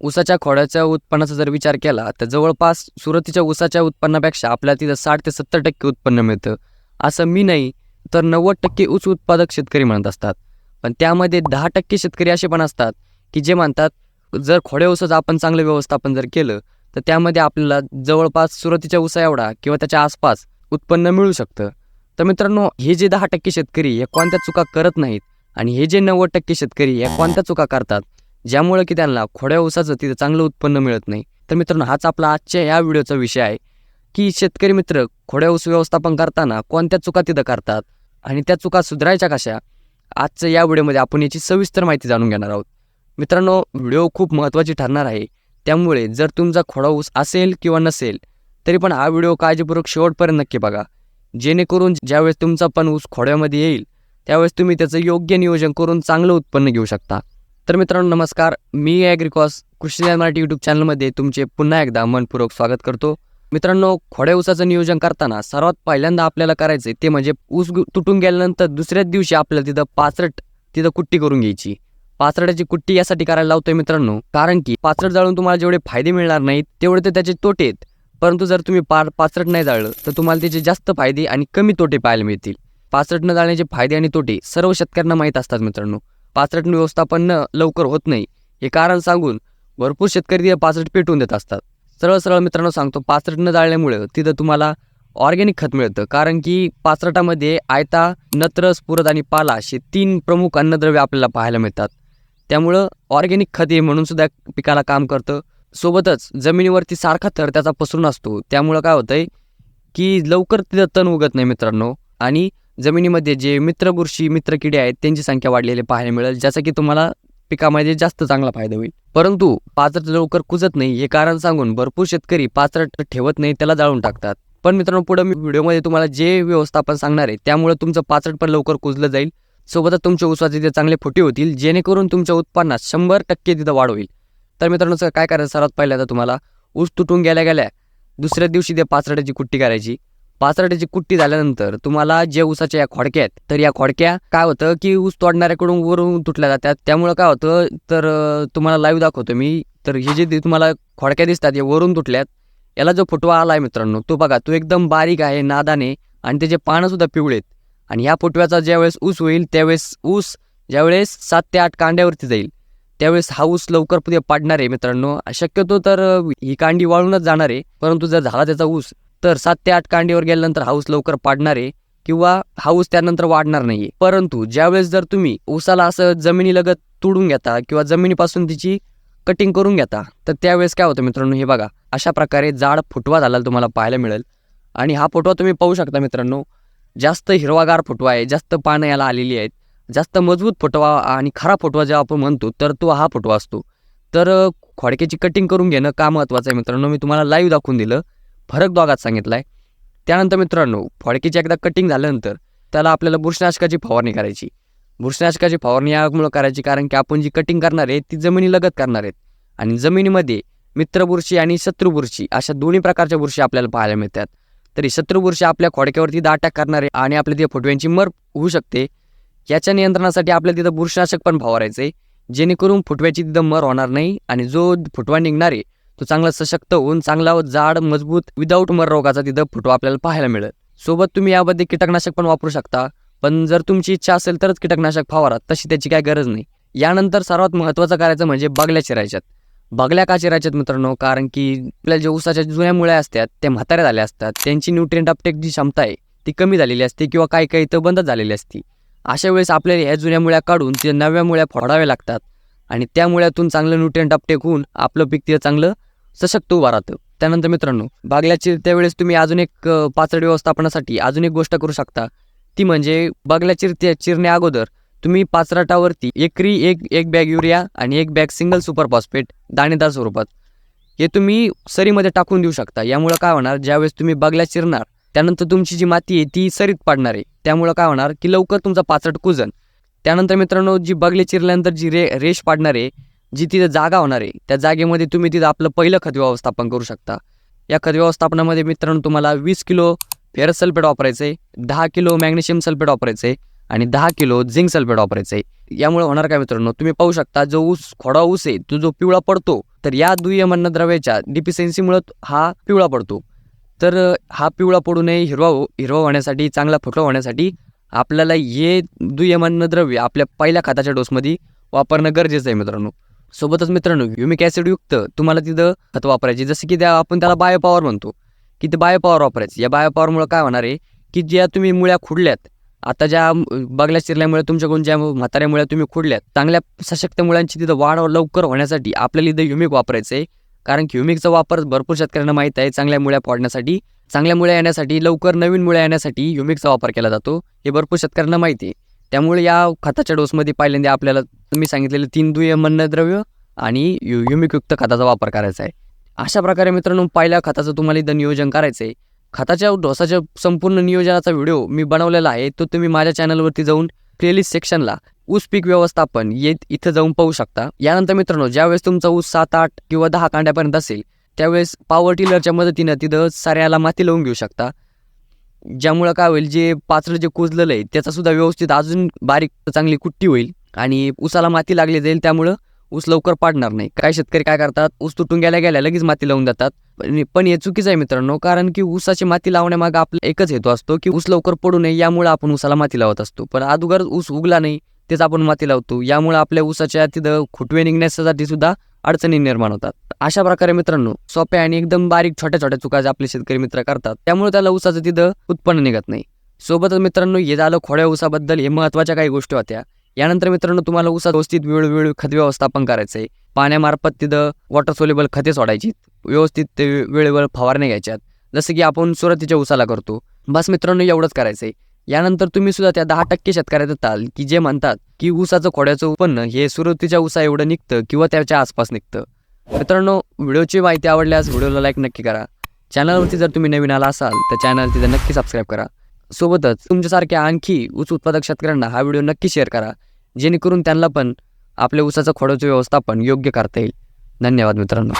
ऊसाच्या खोड्याच्या उत्पन्नाचा जर विचार केला तर जवळपास सुरतीच्या ऊसाच्या उत्पन्नापेक्षा आपल्याला तिथं साठ ते सत्तर टक्के उत्पन्न मिळतं. असं मी नाही तर नव्वद टक्के ऊस उत्पादक शेतकरी म्हणत असतात. पण त्यामध्ये दहा टक्के शेतकरी असे पण असतात की जे म्हणतात जर खोड्या ऊसाचं आपण चांगलं व्यवस्थापन जर केलं तर त्यामध्ये आपल्याला जवळपास सुरतीच्या ऊसा एवढा किंवा त्याच्या आसपास उत्पन्न मिळू शकतं. तर मित्रांनो हे जे दहा टक्के शेतकरी हे कोणत्या चुका करत नाहीत? आणि हे जे नव्वद टक्के शेतकरी या कोणत्या चुका करतात? ज्यामुळं की त्यांना खोड्या ऊसाचं तिथं चांगलं उत्पन्न मिळत नाही. तर मित्रांनो हाच आपला आजच्या या व्हिडिओचा विषय आहे की शेतकरी मित्र खोड्या ऊस व्यवस्थापन करताना कोणत्या चुका तिथं करतात आणि त्या चुका सुधारायच्या कशा? आजच्या या व्हिडिओमध्ये आपण याची सविस्तर माहिती जाणून घेणार आहोत. मित्रांनो व्हिडिओ खूप महत्त्वाची ठरणार आहे. त्यामुळे जर तुमचा खोडा ऊस असेल किंवा नसेल तरी पण हा व्हिडिओ काळजीपूर्वक शेवटपर्यंत नक्की बघा. जेणेकरून ज्यावेळेस तुमचा पण ऊस खोड्यामध्ये येईल त्यावेळेस तुम्ही त्याचं योग्य नियोजन करून चांगलं उत्पन्न घेऊ शकता. तर मित्रांनो नमस्कार. मी ॲग्रिकॉस कृषी ज्ञान मराठी यूट्यूब चॅनलमध्ये तुमचे पुन्हा एकदा मनपूर्वक स्वागत करतो. मित्रांनो खोड्या ऊसाचं नियोजन करताना सर्वात पहिल्यांदा आपल्याला करायचं ते म्हणजे ऊस तुटून गेल्यानंतर दुसऱ्याच दिवशी आपल्याला तिथं पाचरट तिथं कुट्टी करून घ्यायची. पाचरटाची कुट्टी यासाठी करायला लावतोय मित्रांनो कारण की पाचरट जाळून तुम्हाला जेवढे फायदे मिळणार नाहीत तेवढे तर त्याचे तोटे आहेत. परंतु जर तुम्ही पा पाचरट नाही जाळलं तर तुम्हाला त्याचे जास्त फायदे आणि कमी तोटे पाहायला मिळतील. पाचरट न जाळण्याचे फायदे आणि तोटे सर्व शेतकऱ्यांना माहीत असतात मित्रांनो. पाचरट व्यवस्थापन न लवकर होत नाही. हे कारण सांगून भरपूर शेतकरी तिथे पाचरट पेटवून देत असतात. सरळ सरळ मित्रांनो सांगतो पाचरट न जाळल्यामुळे तिथं तुम्हाला ऑर्गॅनिक खत मिळतं. कारण की पाचरटामध्ये आयता नत्र स्फुरद आणि पाला असे तीन प्रमुख अन्नद्रव्य आपल्याला पाहायला मिळतात. त्यामुळं ऑर्गॅनिक खत हे म्हणून सुद्धा पिकाला काम करतं. सोबतच जमिनीवरती सारखा थर त्याचा पसरून असतो. त्यामुळं काय होतंय की लवकर तिथं तण उगत नाही मित्रांनो. आणि जमिनीमध्ये जे मित्र बुरशी मित्र किडे आहेत त्यांची संख्या वाढलेली पाहायला मिळेल ज्याचा की तुम्हाला पिकामध्ये जास्त चांगला फायदा होईल. परंतु पाचरट लवकर कुजत नाही हे कारण सांगून भरपूर शेतकरी पाचरट ठेवत नाही त्याला जाळून टाकतात. पण मित्रांनो पुढे मी व्हिडिओमध्ये तुम्हाला जे व्यवस्थापन सांगणार आहे त्यामुळे तुमचं पाचरट पण लवकर कुजलं जाईल. सोबतच तुमच्या ऊसाचे ते चांगले फुटे होतील जेणेकरून तुमच्या उत्पन्नात शंभर टक्के तिथं वाढ होईल. तर मित्रांनो सर काय करायचं? सर्वात पहिल्यांदा तुम्हाला ऊस तुटून गेल्या गेल्या दुसऱ्या दिवशी ते पाचरटाची कुट्टी करायची. पाचरटाची कुट्टी झाल्यानंतर तुम्हाला जे ऊसाच्या या खोडक्या आहेत तर या खोडक्या काय होतं की ऊस तोडणाऱ्याकडून वरून तुटल्या जातात. त्यामुळं काय होतं तर तुम्हाला लाईव्ह दाखवतो मी. तर हे जे तुम्हाला खोडक्या दिसतात हे वरून तुटल्यात. याला जो फुटवा आला आहे मित्रांनो तो बघा तो एकदम बारीक आहे नादाने आणि त्याचे पानंसुद्धा पिवळेत आणि ह्या फुटव्याचा ज्यावेळेस ऊस होईल त्यावेळेस ऊस ज्यावेळेस सात ते आठ कांड्यावरती जाईल त्यावेळेस हा ऊस लवकर पुढे पाडणार आहे मित्रांनो. शक्यतो तर ही कांडी वाळूनच जाणार आहे परंतु जर झाला त्याचा ऊस तर सात ते आठ कांडीवर गेल्यानंतर हाऊस लवकर पाडणार आहे किंवा हाऊस त्यानंतर वाढणार नाही परंतु ज्यावेळेस जर तुम्ही ऊसाला असं जमिनीलगत तुडून घेता किंवा जमिनीपासून तिची कटिंग करून घेता तर त्यावेळेस काय होतं मित्रांनो? हे बघा अशा प्रकारे जाड फुटवा झालेला तुम्हाला पाहायला मिळेल. आणि हा फुटवा तुम्ही पाहू शकता मित्रांनो जास्त हिरवागार फुटवा आहे जास्त पानं याला आलेली आहेत. जास्त मजबूत फुटवा आणि खरा फुटवा जेव्हा आपण म्हणतो तर तो हा फुटवा असतो. तर खोडक्याची कटिंग करून घेणं का महत्त्वाचं आहे मित्रांनो? मी तुम्हाला लाईव्ह दाखवून दिलं. फरक दोघात सांगितला आहे त्यानंतर मित्रांनो फडकीची एकदा कटिंग झाल्यानंतर त्याला आपल्याला बुरशीनाशकाची फवारणी करायची. बुरशीनाशकाची फवारणी यामुळं करायची कारण की आपण जी कटिंग करणार आहे ती जमिनीलगत करणार आहेत. आणि जमिनीमध्ये मित्रबुरशी आणि शत्रुबुरशी अशा दोन्ही प्रकारच्या बुरशी आपल्याला पाहायला मिळतात. तरी शत्रुबुरशी आपल्या खोडक्यावरती अटॅक करणारे आणि आपल्या तिथे फुटव्यांची मर होऊ शकते. याच्या नियंत्रणासाठी आपल्याला तिथं बुरशीनाशक पण फवारायचं आहे जेणेकरून फुटव्याची तिथं मर होणार नाही आणि जो फुटवा निघणार आहे तो चांगला सशक्त होऊन चांगला व जाड मजबूत विदाऊट मर रोगाचा तिथं फोटो आपल्याला पाहायला मिळेल. सोबत तुम्ही यामध्ये कीटकनाशक पण वापरू शकता. पण जर तुमची इच्छा असेल तरच कीटकनाशक फवारा तशी त्याची काय गरज नाही. यानंतर सर्वात महत्त्वाचं करायचं म्हणजे बगल्या चिरायच्यात. बगल्या का चिरायच्यात मित्रांनो? कारण की आपल्या जे ऊसाच्या जुन्या मुळ्या असतात त्या म्हाताऱ्या झाल्या असतात. त्यांची न्यूट्रिएंट अपटेक जी क्षमता आहे ती कमी झालेली असते किंवा काही काही तर बंद झालेली असते. अशा वेळेस आपल्याला ह्या जुन्या मुळ्या काढून त्या नव्या मुळ्या फोडाव्या लागतात. आणि त्या मुळ्यातून चांगलं न्यूट्रिएंट अपटेक होऊन आपलं पीक तिथं चांगलं सशक्त उभा राहतं. त्यानंतर मित्रांनो बागल्या त्यावेळेस तुम्ही अजून एक पाचड व्यवस्थापनासाठी अजून एक गोष्ट करू शकता. ती म्हणजे बागल्या चिरत्या चिरण्या अगोदर तुम्ही पाचराटावरती एकरी एक एक बॅग युरिया आणि एक बॅग सिंगल सुपर फॉस्फेट दाणेदार स्वरूपात. हे तुम्ही सरीमध्ये टाकून देऊ शकता. यामुळं काय होणार ज्यावेळेस तुम्ही बागल्या चिरणार त्यानंतर तुमची जी माती आहे ती सरीत पाडणार आहे. त्यामुळं काय होणार की लवकर तुमचा पाचट कुजन. त्यानंतर मित्रांनो जी बागले चिरल्यानंतर जी रे रेश पाडणार आहे जी तिथं जागा होणार आहे त्या जागेमध्ये तुम्ही तिथं आपलं पहिलं खत व्यवस्थापन करू शकता. या खत व्यवस्थापनामध्ये मित्रांनो तुम्हाला वीस किलो फेरस सल्फेट वापरायचं आहे दहा किलो मॅग्नेशियम सल्फेट वापरायचं आहे आणि दहा किलो झिंक सल्फेट वापरायचं आहे. यामुळे होणार काय मित्रांनो तुम्ही पाहू शकता जो ऊस खोडा ऊस आहे तो जो पिवळा पडतो तर या दुय्यम अन्नद्रव्याच्या डिफिशियन्सीमुळे हा पिवळा पडतो. तर हा पिवळा पडू नये हिरवा हो, हिरवा होण्यासाठी चांगला फुटवा होण्यासाठी आपल्याला हे दुय्यम अन्नद्रव्य आपल्या पहिल्या खताच्या डोसमध्ये वापरणं गरजेचं आहे मित्रांनो. सोबतच मित्रांनो ह्युमिक ॲसिडयुक्त तुम्हाला तिथं खत वापरायची. जसं की त्या आपण त्याला बायोपॉवर म्हणतो. की ते बायोपॉवर वापरायचं. या बायोपॉवरमुळे काय होणार आहे? की ज्या तुम्ही मुळ्या खुडल्यात आता ज्या बगल्या चिरल्यामुळे तुमच्याकडून ज्या म्हाताऱ्या मुळ्या तुम्ही खुडल्यात चांगल्या सशक्त मुळ्यांची तिथं वाढ लवकर होण्यासाठी आपल्याला इथं युमिक वापरायचं आहे कारण की ह्युमिकचा वापर भरपूर शेतकऱ्यांना माहीत आहे. चांगल्या मुळ्या फोडण्यासाठी चांगल्या मुळ्या येण्यासाठी लवकर नवीन मुळ्या येण्यासाठी युमिकचा वापर केला जातो. हे भरपूर शेतकऱ्यांना माहिती आहे. त्यामुळे या खताच्या डोसमध्ये पहिल्यांदा आपल्याला तुम्ही सांगितलेले तीन दुय्यम अन्नद्रव्य आणि यु युमिकयुक्त खताचा वापर करायचा आहे. अशा प्रकारे मित्रांनो पहिल्या खताचं तुम्हाला इथं नियोजन करायचं आहे. खताच्या डोसाच्या संपूर्ण नियोजनाचा व्हिडिओ मी बनवलेला आहे तो तुम्ही माझ्या चॅनलवरती जाऊन प्लेलिस्ट सेक्शनला ऊस पीक व्यवस्थापन येत इथं जाऊन पाहू शकता. यानंतर मित्रांनो ज्यावेळेस तुमचा ऊस सात आठ किंवा दहा कांड्यापर्यंत असेल त्यावेळेस पॉवर टिलरच्या मदतीनं तिथं साऱ्याला माती लावून घेऊ शकता. ज्यामुळं काय होईल जे पाचलं जे कुजलेलं आहे त्याचा सुद्धा व्यवस्थित अजून बारीक चांगली कुट्टी होईल. आणि ऊसाला माती लागली जाईल त्यामुळं ऊस लवकर पाडणार नाही. काय शेतकरी काय करतात ऊस तुटून गेल्या गेल्या लगेच माती लावून देतात. पण पण हे चुकीचं आहे मित्रांनो कारण की ऊसाची माती लावण्यामागे आपला एकच हेतू असतो की ऊस लवकर पडू नये यामुळे आपण ऊसाला माती लावत असतो. पण अगोदर ऊस उगला नाही तेच आपण माती लावतो. यामुळे आपल्या ऊसाच्या तिथं खुटवे निघण्यासाठी सुद्धा अडचणी निर्माण होतात. अशा प्रकारे मित्रांनो सोप्या आणि एकदम बारीक छोट्या छोट्या चुका जे आपले शेतकरी मित्र करतात त्यामुळे त्याला ऊसाचं तिथं उत्पन्न निघत नाही. सोबतच मित्रांनो हे झालं खोड्या ऊसाबद्दल हे महत्त्वाच्या काही गोष्टी होत्या. यानंतर मित्रांनो तुम्हाला ऊसात व्यवस्थित वेळोवेळी खत व्यवस्थापन करायचं आहे पाण्यामार्फत तिथं वॉटर सोलेबल खते सोडायची व्यवस्थित ते वेळेवर फवारण्या घ्यायच्यात. जसं की आपण सुरुवातीच्या ऊसाला करतो. बस मित्रांनो एवढंच करायचं आहे यानंतर तुम्ही सुद्धा त्या दहा टक्के शेतकऱ्यात येताल की जे म्हणतात की ऊसाचं खोड्याचं उत्पन्न हे सुरुवातीच्या ऊसा एवढं निघतं किंवा त्याच्या आसपास निघतं. मित्रांनो व्हिडिओची माहिती आवडल्यास व्हिडिओला लाईक नक्की करा. चॅनलवरती जर तुम्ही नवीन आला असाल तर चॅनल तिथे नक्की सबस्क्राईब करा. सोबतच तुमच्यासारख्या आणखी ऊस उत्पादक शेतकऱ्यांना हा व्हिडिओ नक्की शेअर करा. जेणेकरून त्यांना पण आपल्या ऊसाचं खोडाचं व्यवस्थापन योग्य करता येईल. धन्यवाद मित्रांनो.